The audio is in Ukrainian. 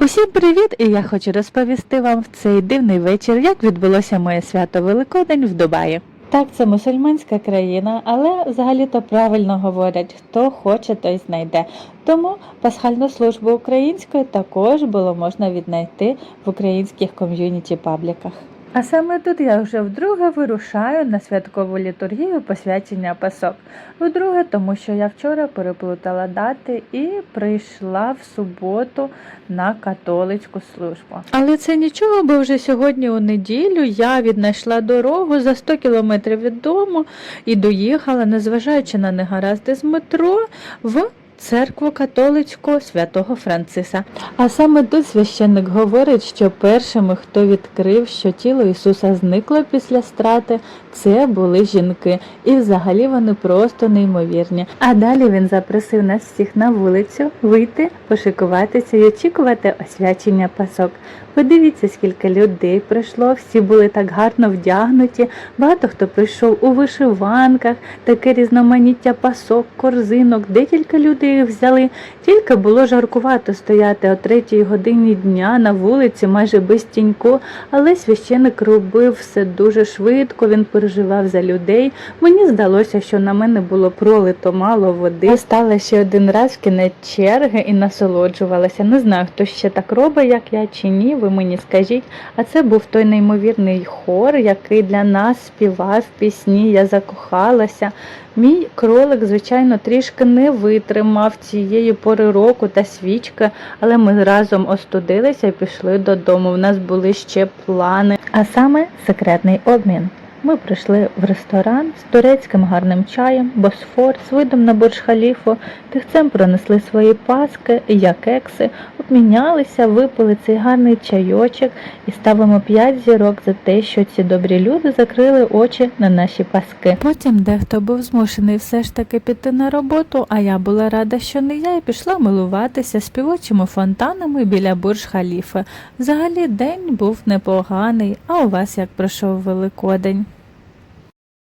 Усім привіт! І я хочу розповісти вам в цей дивний вечір, як відбулося моє свято Великодень в Дубаї. Так, це мусульманська країна, але взагалі-то правильно говорять, хто хоче, той знайде. Тому пасхальну службу українською також було можна віднайти в українських ком'юніті пабліках. А саме тут я вже вдруге вирушаю на святкову літургію посвячення пасок. Вдруге, тому що я вчора переплутала дати і прийшла в суботу на католицьку службу. Але це нічого, бо вже сьогодні у неділю я віднайшла дорогу за 100 кілометрів від дому і доїхала, незважаючи на негаразди з метро, в церкву католицьку святого Франциса. А саме тут священник говорить, що першими, хто відкрив, що тіло Ісуса зникло після страти, це були жінки, і взагалі вони просто неймовірні. А далі він запросив нас всіх на вулицю вийти, пошикуватися і очікувати освячення пасок. Подивіться, скільки людей прийшло, всі були так гарно вдягнуті. Багато хто прийшов у вишиванках, таке різноманіття пасок, корзинок, де тільки люди їх взяли. Тільки було жаркувато стояти о третій годині дня на вулиці, майже без тіньку, але священик робив все дуже швидко, він переживав за людей. Мені здалося, що на мене було пролито мало води. Я стала ще один раз в кінець черги і насолоджувалася. Не знаю, хто ще так робить, як я чи ні, ви мені скажіть. А це був той неймовірний хор, який для нас співав пісні. Я закохалася. Мій кролик, звичайно, трішки не витримав цієї пори року та свічки, але ми разом остудилися і пішли додому. У нас були ще плани, а саме секретний обмін. Ми прийшли в ресторан з турецьким гарним чаєм, босфор, з видом на бурж-халіфу, тихцем пронесли свої паски, і я кекси, обмінялися, випили цей гарний чайочок і ставимо 5 зірок за те, що ці добрі люди закрили очі на наші паски. Потім дехто був змушений все ж таки піти на роботу, а я була рада, що не я, і пішла милуватися співочими фонтанами біля бурж-халіфи. Взагалі день був непоганий, а у вас як пройшов Великодень?